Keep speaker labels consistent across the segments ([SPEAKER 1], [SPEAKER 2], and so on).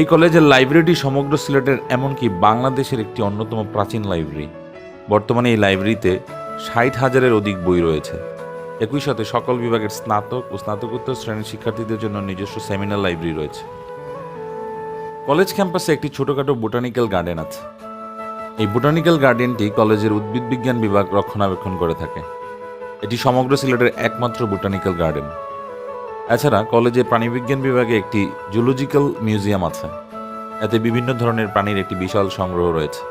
[SPEAKER 1] এই কলেজের লাইব্রেরিটি সমগ্র সিলেটের, এমনকি বাংলাদেশের একটি অন্যতম প্রাচীন লাইব্রেরি। বর্তমানে এই লাইব্রেরিতে ষাট হাজারের অধিক বই রয়েছে। একই সাথে সকল বিভাগের স্নাতক ও স্নাতকোত্তর শ্রেণির শিক্ষার্থীদের জন্য নিজস্ব সেমিনার লাইব্রেরি রয়েছে। কলেজ ক্যাম্পাসে একটি ছোটখাটো বোটানিক্যাল গার্ডেন আছে। এই বোটানিক্যাল গার্ডেনটি কলেজের উদ্ভিদ বিজ্ঞান বিভাগ রক্ষণাবেক্ষণ করে থাকে। এটি সমগ্র সিলেটের একমাত্র বোটানিক্যাল গার্ডেন। এছাড়া কলেজে প্রাণীবিজ্ঞান বিভাগে একটি জুলজিক্যাল মিউজিয়াম আছে। এতে বিভিন্ন ধরনের প্রাণীর একটি বিশাল সংগ্রহ রয়েছে।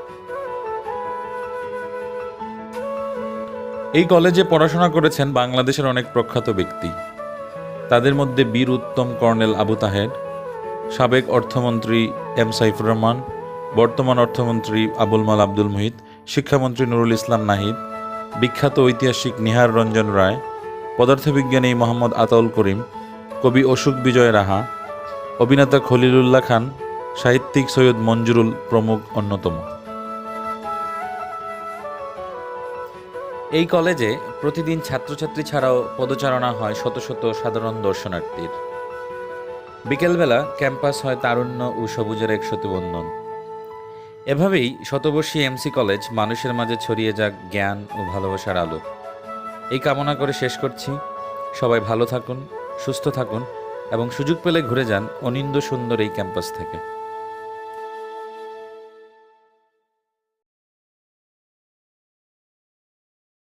[SPEAKER 1] এই কলেজে পড়াশোনা করেছেন বাংলাদেশের অনেক প্রখ্যাত ব্যক্তি। তাদের মধ্যে বীর উত্তম কর্নেল আবু তাহের, সাবেক অর্থমন্ত্রী এম সাইফুর রহমান, বর্তমান অর্থমন্ত্রী আবুল মাল আব্দুল মুহিত, শিক্ষামন্ত্রী নুরুল ইসলাম নাহিদ, বিখ্যাত ঐতিহাসিক নিহার রঞ্জন রায়, পদার্থবিজ্ঞানী মোহাম্মদ আতাউল করিম কবি অশোক বিজয় রাহা, অভিনেতা খলিলুল্লাহ খান, সাহিত্যিক সৈয়দ মঞ্জুরুল প্রমুখ অন্যতম।
[SPEAKER 2] এই কলেজে প্রতিদিন ছাত্রছাত্রী ছাড়াও পদচারণা হয় শত শত সাধারণ দর্শনার্থীর। বিকেলবেলা ক্যাম্পাস হয় তারুণ্য ও সবুজের এক সতিবন্ধন। এভাবেই শতবর্ষী এমসি কলেজ মানুষের মাঝে ছড়িয়ে যাক জ্ঞান ও ভালোবাসার আলো। এই কামনা করে শেষ করছি। সবাই ভালো থাকুন। সুস্থ থাকুন এবং সুযোগ পেলে ঘুরে যান অনিন্দ সুন্দর এই ক্যাম্পাস থেকে।